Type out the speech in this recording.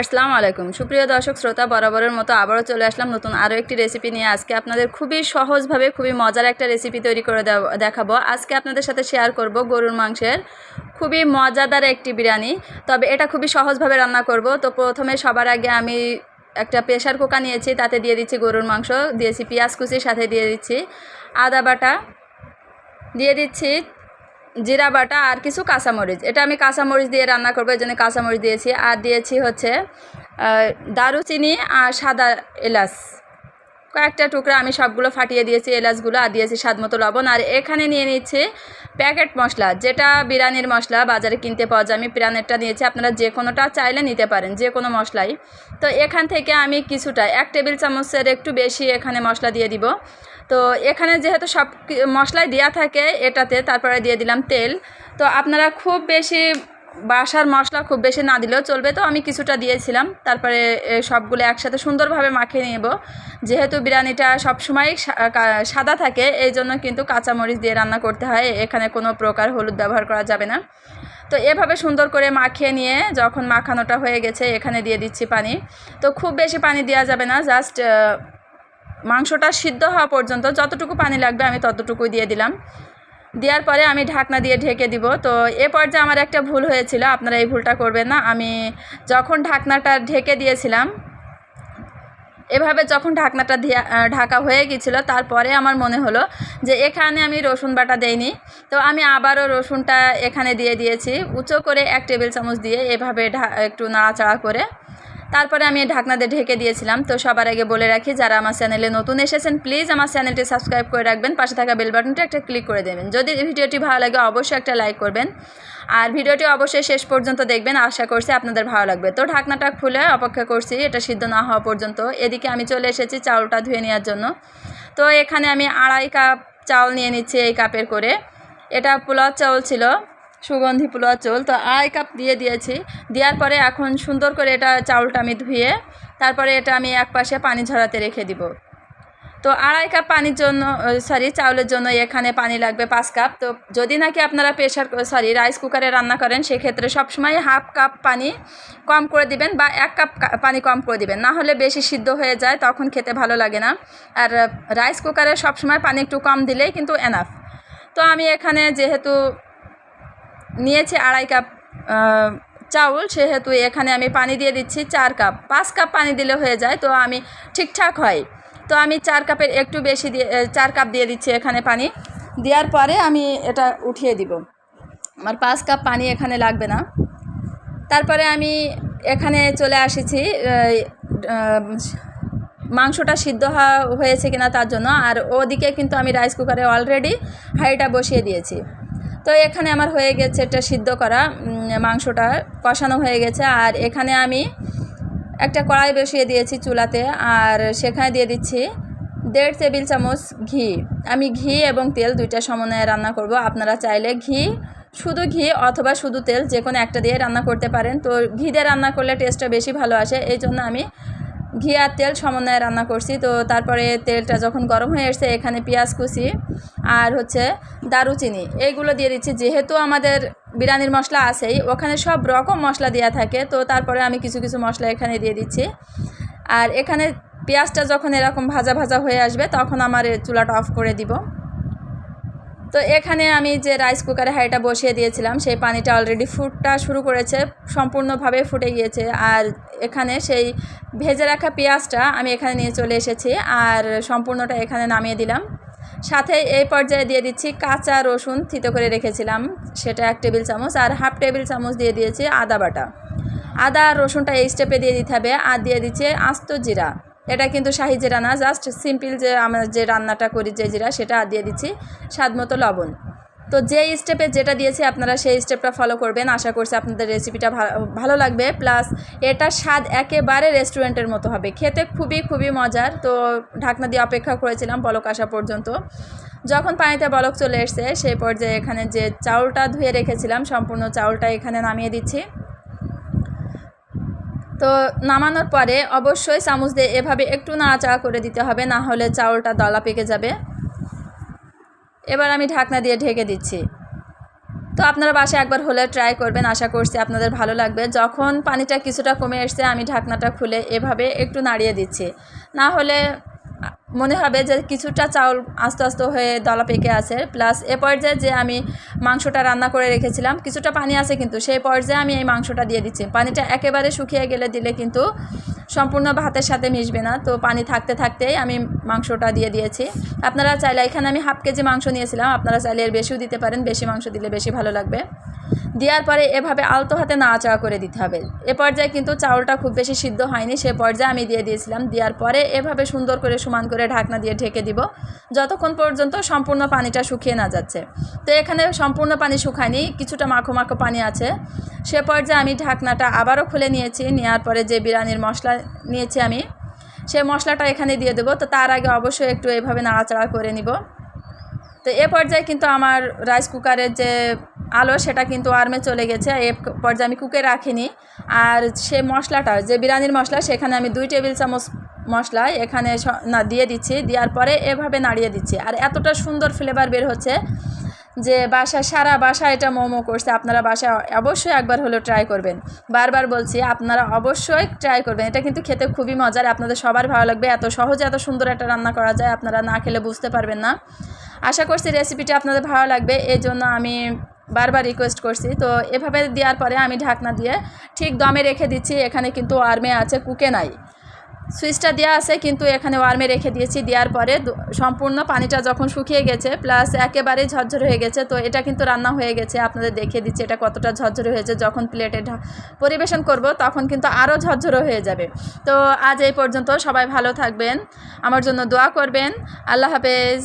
আসসালামু আলাইকুম। সুপ্রিয় দর্শক, শ্রোতা বরাবরের মতো আবারও চলে আসলাম নতুন আরও একটি রেসিপি নিয়ে। আজকে আপনাদের খুবই সহজভাবে, খুবই মজার একটা রেসিপি তৈরি করে দেখাবো। আজকে আপনাদের সাথে শেয়ার করব গরুর মাংসের খুবই মজাদার একটি বিরিয়ানি। তবে এটা খুবই সহজভাবে রান্না করব। তো প্রথমে সবার আগে আমি একটা প্রেশার কুকার নিয়েছি, তাতে দিয়ে দিচ্ছি গরুর মাংস, দিয়েছি পেঁয়াজ কুচির সাথে দিয়ে দিচ্ছি আদা বাটা, দিয়ে দিচ্ছি জিরা বাটা আর কিছু কাঁচামরিচ। এটা আমি কাঁচামরিচ দিয়ে রান্না করব, এই জন্য কাঁচামরিচ দিয়েছি। আর দিয়েছি হচ্ছে দারুচিনি আর সাদা এলাচ। কয়েকটা টুকরা আমি সবগুলো ফাটিয়ে দিয়েছি এলাচগুলো, আর দিয়েছি স্বাদ মতো লবণ। আর এখানে নিয়ে নিচ্ছি প্যাকেট মশলা, যেটা বিরিয়ানির মশলা বাজারে কিনতে পাওয়া যায়। আমি প্রাণেরটা নিয়েছি আপনারা যে কোনোটা চাইলে নিতে পারেন, যে কোনো মশলাই। তো এখান থেকে আমি কিছুটা, এক টেবিল চামচের একটু বেশি এখানে মশলা দিয়ে দিব। তো এখানে যেহেতু সব মশলাই দেওয়া থাকে এটাতে, তারপরে দিয়ে দিলাম তেল। তো আপনারা খুব বেশি বাসার মশলা খুব বেশি না দিলেও চলবে। তো আমি কিছুটা দিয়েছিলাম, তারপরে সবগুলো একসাথে সুন্দরভাবে মাখিয়ে নেব। যেহেতু বিরিয়ানিটা সবসময় সাদা থাকে, এই জন্য কিন্তু কাঁচামরিচ দিয়ে রান্না করতে হয়। এখানে কোনো প্রকার হলুদ ব্যবহার করা যাবে না। তো এভাবে সুন্দর করে মাখিয়ে নিয়ে যখন মাখানোটা হয়ে গেছে, এখানে দিয়ে দিচ্ছি পানি। তো খুব বেশি পানি দেওয়া যাবে না, জাস্ট মাংসটা সিদ্ধ হওয়া পর্যন্ত যতটুকু পানি লাগবে আমি ততটুকুই দিয়ে দিলাম। দেওয়ার পরে আমি ঢাকনা দিয়ে ঢেকে দিব। তো এ পর্যায়ে আমার একটা ভুল হয়েছিল, আপনারা এই ভুলটা করবেন না। আমি যখন ঢাকনাটা ঢেকে দিয়েছিলাম, এভাবে যখন ঢাকনাটা ঢাকা হয়ে গিয়েছিল, তারপরে আমার মনে হলো যে এখানে আমি রসুন বাটা দেইনি। তো আমি আবারও রসুনটা এখানে দিয়ে দিয়েছি। উঁচু করে এক টেবিল চামচ দিয়ে এভাবে একটু নাড়াচাড়া করে তারপরে আমি ঢাকনা দিয়ে ঢেকে দিয়েছিলাম। তো সবার আগে বলে রাখি, যারা আমার চ্যানেলে নতুন এসেছেন প্লিজ আমার চ্যানেলটি সাবস্ক্রাইব করে রাখবেন। পাশে থাকা বেল বাটনটা একটা ক্লিক করে দেবেন। যদি ভিডিওটি ভালো লাগে, অবশ্যই একটা লাইক করবেন। আর ভিডিওটি অবশ্যই শেষ পর্যন্ত দেখবেন। আশা করছি আপনাদের ভালো লাগবে। তো ঢাকনাটা খুলে অপেক্ষা করছি, এটা সিদ্ধ না হওয়া পর্যন্ত। এদিকে আমি চলে এসেছি চাউলটা ধুয়ে নেওয়ার জন্য। তো এখানে আমি আড়াই কাপ চাউল নিয়ে নিচ্ছি এই কাপের করে। এটা পোলাও চাউল ছিল। সুগন্ধি পোলাও চাউল তো আড়াই কাপ দিয়ে দিয়েছি। দেওয়ার পরে এখন সুন্দর করে এটা চাউলটা আমি ধুয়ে, তারপরে এটা আমি এক পাশে পানি ঝরাতে রেখে দিব। তো আড়াই কাপ পানির জন্য সরি চাউলের জন্য এখানে পানি লাগবে পাঁচ কাপ। তো যদি নাকি আপনারা প্রেশার সরি রাইস কুকারে রান্না করেন, সেক্ষেত্রে সবসময় হাফ কাপ পানি কম করে দিবেন বা এক কাপ পানি কম করে দিবেন। না হলে বেশি সিদ্ধ হয়ে যায়, তখন খেতে ভালো লাগে না। আর রাইস কুকারে সবসময় পানি একটু কম দিলেই কিন্তু এনাফ তো আমি এখানে যেহেতু নিয়েছি আড়াই কাপ চাউল। সেহেতু এখানে আমি পানি দিয়ে দিচ্ছি চার কাপ। পাঁচ কাপ পানি দিলে হয়ে যায়, তো আমি ঠিকঠাক হয়। তো আমি চার কাপের একটু বেশি দিয়ে চার কাপ দিয়ে দিচ্ছি এখানে পানি। দেওয়ার পরে আমি এটা উঠিয়ে দিব। আমার পাঁচ কাপ পানি এখানে লাগবে না। তারপরে আমি এখানে চলে আসেছি মাংসটা সিদ্ধ হয়েছে কিনা তার জন্য। আর ওদিকে কিন্তু আমি রাইস কুকারে অলরেডি হাঁড়িটা বসিয়ে দিয়েছি। তো এখানে আমার হয়ে গেছে এটা সিদ্ধ করা মাংসটা কষানো হয়ে গেছে। আর এখানে আমি একটা কড়াই বসিয়ে দিয়েছি চুলাতে, আর সেখানে দিয়ে দিচ্ছি দেড় টেবিল চামচ ঘি। আমি ঘি এবং তেল দুইটা সমন্বয়ে রান্না করব। আপনারা চাইলে ঘি, শুধু ঘি অথবা শুধু তেল যে কোনো একটা দিয়ে রান্না করতে পারেন। তো ঘি দিয়ে রান্না করলে টেস্টটা বেশি ভালো আসে। এই জন্য আমি ঘি আর তেল সমন্বয়ে রান্না করছি। তো তারপরে তেলটা যখন গরম হয়ে এসছে, এখানে পেঁয়াজ কুচি আর হচ্ছে দারুচিনি এইগুলো দিয়ে দিচ্ছি। যেহেতু আমাদের বিরিয়ানির মশলা আছেই, ওখানে সব রকম মশলা দেওয়া থাকে। তো তারপরে আমি কিছু কিছু মশলা এখানে দিয়ে দিচ্ছি। আর এখানে পেঁয়াজটা যখন এরকম ভাজা ভাজা হয়ে আসবে, তখন আমার চুলাটা অফ করে দিব। তো এখানে আমি যে রাইস কুকারে হাঁড়িটা বসিয়ে দিয়েছিলাম, সেই পানিটা অলরেডি ফুটটা শুরু করেছে, সম্পূর্ণভাবে ফুটে গিয়েছে। আর এখানে সেই ভেজে রাখা পেঁয়াজটা আমি এখানে নিয়ে চলে এসেছি আর সম্পূর্ণটা এখানে নামিয়ে দিলাম। সাথে এই পর্যায়ে দিয়ে দিচ্ছি কাঁচা রসুন থিতো করে রেখেছিলাম, সেটা এক টেবিল চামচ আর হাফ টেবিল চামচ দিয়ে দিয়েছি আদা বাটা। আদা আর রসুনটা এই স্টেপে দিয়ে দিতে হবে আর দিয়ে দিচ্ছে আস্ত জিরা। এটা কিন্তু শাহি জিরা না জাস্ট সিম্পল যে আমরা যে রান্নাটা করি, যে জিরা, সেটা দিয়ে দিচ্ছি স্বাদ মতো লবণ। তো যে স্টেপে যেটা দিয়েছি, আপনারা সেই স্টেপটা ফলো করবেন। আশা করছি আপনাদের রেসিপিটা ভালো লাগবে। প্লাস এটা স্বাদ একেবারে রেস্টুরেন্টের মতো হবে। খেতে খুবই খুবই মজার। তো ঢাকনা দিয়ে অপেক্ষা করেছিলাম বলক আসা পর্যন্ত। যখন পানিতে বলক চলে এসছে, সেই পর্যায়ে এখানে যে চাউলটা ধুয়ে রেখেছিলাম, সম্পূর্ণ চাউলটা এখানে নামিয়ে দিচ্ছি। তো নামানোর পরে অবশ্যই চামচ দিয়ে এভাবে একটু নাড়াচাড়া করে দিতে হবে, না হলে চাউলটা দলা পেকে যাবে। এবার আমি ঢাকনা দিয়ে ঢেকে দিচ্ছি। তো আপনারা বাসায় একবার হলে ট্রাই করবেন, আশা করছি আপনাদের ভালো লাগবে। যখন পানিটা কিছুটা কমে এসছে, আমি ঢাকনাটা খুলে এভাবে একটু নাড়িয়ে দিচ্ছি। না হলে মনে হবে যে কিছুটা চাউল আস্তে আস্তে হয়ে দলা পেকে আছে। প্লাস এ পর্যায়ে যে আমি মাংসটা রান্না করে রেখেছিলাম, কিছুটা পানি আছে কিন্তু, সেই পর্যায়ে আমি এই মাংসটা দিয়ে দিচ্ছি। পানিটা একেবারে শুকিয়ে গেলে দিলে কিন্তু সম্পূর্ণ ভাতের সাথে মিশবে না। তো পানি থাকতে থাকতেই আমি মাংসটা দিয়ে দিয়েছি। আপনারা চাইলে এখানে আমি হাফ কেজি মাংস নিয়েছিলাম। আপনারা চাইলে এর বেশিও দিতে পারেন। বেশি মাংস দিলে বেশি ভালো লাগবে। দেওয়ার পরে এভাবে আলতো হাতে নাড়াচাড়া করে দিতে হবে। এ পর্যায়ে কিন্তু চাউলটা খুব বেশি সিদ্ধ হয়নি। সে পর্যায়ে আমি দিয়ে দিয়েছিলাম। দেওয়ার পরে এভাবে সুন্দর করে সমান করে ঢাকনা দিয়ে ঢেকে দিব। যতক্ষণ পর্যন্ত সম্পূর্ণ পানিটা শুকিয়ে না যাচ্ছে। তো এখানে সম্পূর্ণ পানি শুকায়নি। কিছুটা মাখো মাখো পানি আছে। সে পর্যায়ে আমি ঢাকনাটা আবারও খুলে নিয়েছি। নেওয়ার পরে যে বিরিয়ানির মশলা নিয়েছি আমি। সে মশলাটা এখানে দিয়ে দেবো। তো তার আগে অবশ্যই একটু এভাবে নাড়াচাড়া করে নিব। তো এ পর্যায়ে কিন্তু আমার রাইস কুকারের যে আলো, সেটা কিন্তু আর্মে চলে গেছে। এ পর্যায়ে আমি কুকে রাখিনি। আর সে মশলাটা, যে বিরিয়ানির মশলা, সেখানে আমি দুই টেবিল চামচ মশলা এখানে না, দিয়ে দিচ্ছি। দেওয়ার পরে এভাবে নাড়িয়ে দিচ্ছি। আর এতটা সুন্দর ফ্লেভার বের হচ্ছে যে বাসা সারা বাসা এটা মোমো করছে, আপনারা বাসায় অবশ্যই একবার হলেও ট্রাই করবেন। বারবার বলছি, আপনারা অবশ্যই ট্রাই করবেন। এটা কিন্তু খেতে খুবই মজার, আপনাদের সবার ভালো লাগবে। এত সহজে এত সুন্দর একটা রান্না করা যায়, আপনারা না খেলে বুঝতে পারবেন না। আশা করছি রেসিপিটা আপনাদের ভালো লাগবে এই জন্য আমি বারবার রিকোয়েস্ট করছি। তো এভাবে দেওয়ার পরে আমি ঢাকনা দিয়ে ঠিক দমে রেখে দিচ্ছি, এখানে কিন্তু ওয়ার্মে আছে, কুকে নাই। সুইচটা দেওয়া আছে, কিন্তু এখানে ওয়ার্মে রেখে দিয়েছি। দেওয়ার পরে সম্পূর্ণ পানিটা যখন শুকিয়ে গেছে, প্লাস একেবারেই ঝরঝর হয়ে গেছে, তো এটা কিন্তু রান্না হয়ে গেছে। আপনাদের দেখে দিচ্ছি এটা কতটা ঝরঝরে হয়েছে। যখন প্লেটে পরিবেশন করব, তখন কিন্তু আরও ঝরঝরে হয়ে যাবে। তো আজ এই পর্যন্ত সবাই ভালো থাকবেন। আমার জন্য দোয়া করবেন। আল্লাহ হাফেজ।